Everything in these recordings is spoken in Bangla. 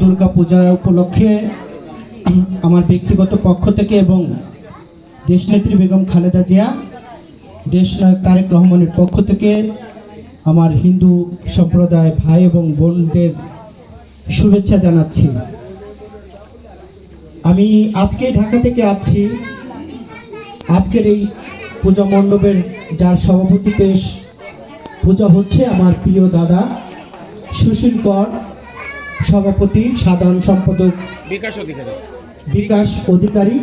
দুর্গা পূজা উপলক্ষে আমার ব্যক্তিগত পক্ষ থেকে এবং দেশনেত্রী বেগম খালেদা জিয়া, দেশ তারেক রহমানের পক্ষ থেকে আমার হিন্দু সম্প্রদায় ভাই এবং বোনদের শুভেচ্ছা জানাচ্ছি। আমি আজকে ঢাকা থেকে আছি। আজকের এই পূজা মণ্ডপের যার সভাপতিতে পূজা হচ্ছে আমার প্রিয় দাদা সুশীল কর। সভাপতি সাধারণ সম্পাদক বিকাশ অধিকারী। বিকাশ অধিকারী।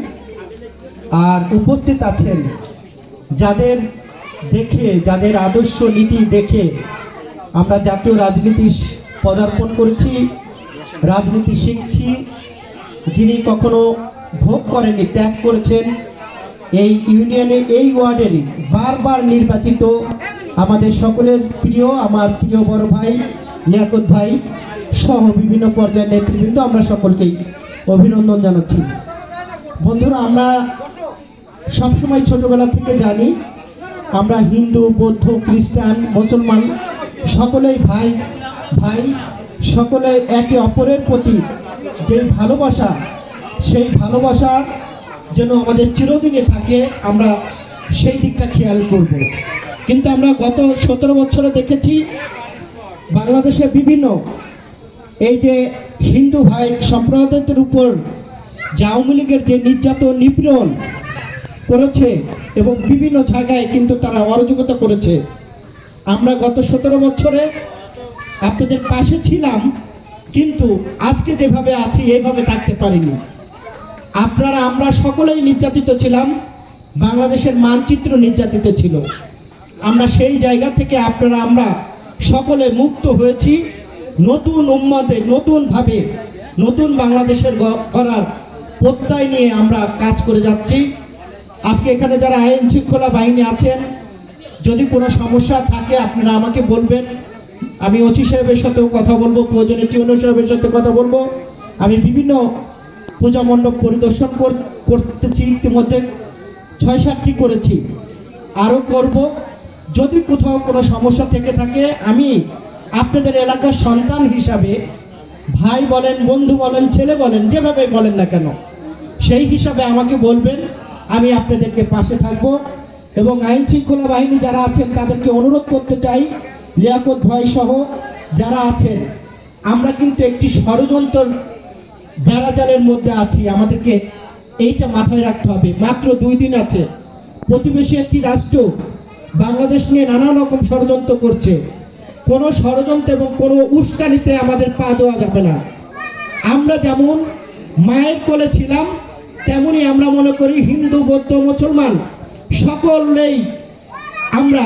আর উপস্থিত আছেন যাদের দেখে যাদের আদর্শ নীতি দেখে আমরা জাতীয় রাজনীতি পদার্পণ করেছি রাজনীতি শিখছি যিনি কখনো ভোগ করেনি ত্যাগ করেছেন এই ইউনিয়নে এই ওয়ার্ডেরই বারবার নির্বাচিত আমাদের সকলের প্রিয় আমার প্রিয় বড় ভাই লিয়াকত ভাই সহ বিভিন্ন পর্যায়ের নেতৃবৃন্দ আমরা সকলকেই অভিনন্দন জানাচ্ছি। বন্ধুরা, আমরা সবসময় ছোটবেলা থেকে জানি, আমরা হিন্দু, বৌদ্ধ, খ্রিস্টান, মুসলমান, সকলেই ভাই ভাই, সকলে একে অপরের প্রতি যে ভালোবাসা, সেই ভালোবাসা যেন আমাদের চিরদিনে থাকে, আমরা সেই দিকটা খেয়াল করব। কিন্তু আমরা গত সতেরো বছরে দেখেছি, বাংলাদেশে বিভিন্ন এই যে হিন্দু ভাই সম্প্রদায়ের উপর যে আওয়ামী লীগের যে নির্যাতন, নিপীড়ন করেছে এবং বিভিন্ন জায়গায় কিন্তু তারা অরাজকতা করেছে। আমরা গত সতেরো বছরে আপনাদের পাশে ছিলাম, কিন্তু আজকে যেভাবে আছি, এইভাবে থাকতে পারিনি। আপনারা, আমরা সকলেই নির্যাতিত ছিলাম, বাংলাদেশের মানচিত্র নির্যাতিত ছিল। আমরা সেই জায়গা থেকে আপনারা, আমরা সকলে মুক্ত হয়েছি। নতুন উম্মাদে নতুনভাবে নতুন বাংলাদেশের করার প্রত্যয় নিয়ে আমরা কাজ করে যাচ্ছি। আজকে এখানে যারা আইন শৃঙ্খলা বাহিনী আছেন, যদি কোনো সমস্যা থাকে আপনারা আমাকে বলবেন। আমি ওসি সাহেবের সাথেও কথা বলব, প্রয়োজনে টিউনো সাহেবের সাথে কথা বলব। আমি বিভিন্ন পূজা মণ্ডপ পরিদর্শন কর- করতেছি ইতিমধ্যে ছয় সাতটি করেছি। আরও করব। যদি কোথাও কোনো সমস্যা থেকে থাকে, আমি আপনাদের এলাকার সন্তান হিসাবে ভাই বলেন, বন্ধু বলেন, ছেলে বলেন, যেভাবে বলেন না কেন, সেই হিসাবে আমাকে বলবেন, আমি আপনাদেরকে পাশে থাকব এবং আইন শৃঙ্খলা বাহিনী যারা আছেন তাদেরকে অনুরোধ করতে চাই, লিয়াকত ভাই সহ যারা আছেন, আমরা কিন্তু একটি ষড়যন্ত্র বেড়াজালের মধ্যে আছি, আমাদেরকে এইটা মাথায় রাখতে হবে। মাত্র দুই দিন আছে, প্রতিবেশী একটি রাষ্ট্র বাংলাদেশ নিয়ে নানা রকম ষড়যন্ত্র করছে। কোনো ষড়যন্ত্র এবং কোনো উস্কানিতে আমাদের পা দেওয়া যাবে না। আমরা যেমন মায়ের কোলে ছিলাম, তেমনি আমরা মনে করি হিন্দু, বৌদ্ধ, মুসলমান সকলেই আমরা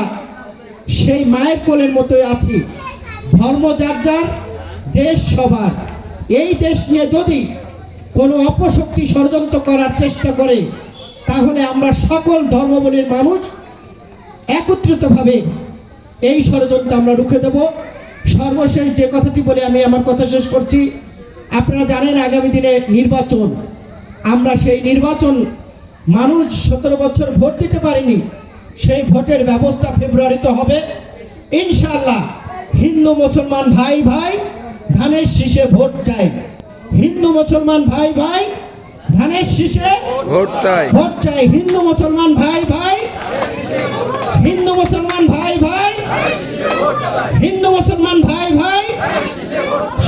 সেই মায়ের কোলের মতোই আছি। ধর্ম যার যার, দেশ সবার। এই দেশ নিয়ে যদি কোনো অপশক্তি ষড়যন্ত্র করার চেষ্টা করে, তাহলে আমরা সকল ধর্মবলীর মানুষ একত্রিতভাবে এই ষড়যন্ত্র আমরা রুখে দেব। সর্বশেষ যে কথাটি বলে আমি আমার কথা শেষ করছি আপনারা জানেন আগামী দিনে নির্বাচন। আমরা সেই নির্বাচন মানুষ সতেরো বছর ভোট দিতে পারেনি সেই ভোটের ব্যবস্থা ফেব্রুয়ারিতে হবে। ইনশাল্লাহ হিন্দু মুসলমান ভাই ভাই ধানের শীষে ভোট চাই। হিন্দু মুসলমান ভাই ভাই ধানের শীষে ভোট চাই। ভোট চাই। হিন্দু মুসলমান ভাই ভাই হিন্দু মুসলমান ভাই ভাই হিন্দু, মুসলমান, ভাই ভাই,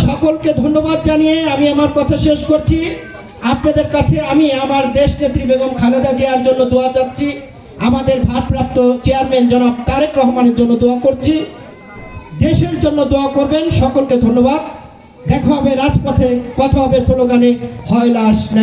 সকলকে ধন্যবাদ জানিয়ে আমি আমার কথা শেষ করছি। আপনাদের কাছে আমি আমার দেশ নেত্রী বেগম খালেদা জিয়ার জন্য দোয়া চাচ্ছি। আমাদের ভারপ্রাপ্ত চেয়ারম্যান জনাব তারেক রহমানের জন্য দোয়া করছি। দেশের জন্য দোয়া করবেন, সকলকে ধন্যবাদ। দেখা হবে, রাজপথে কথা হবে, স্লোগানে, হয় লাশ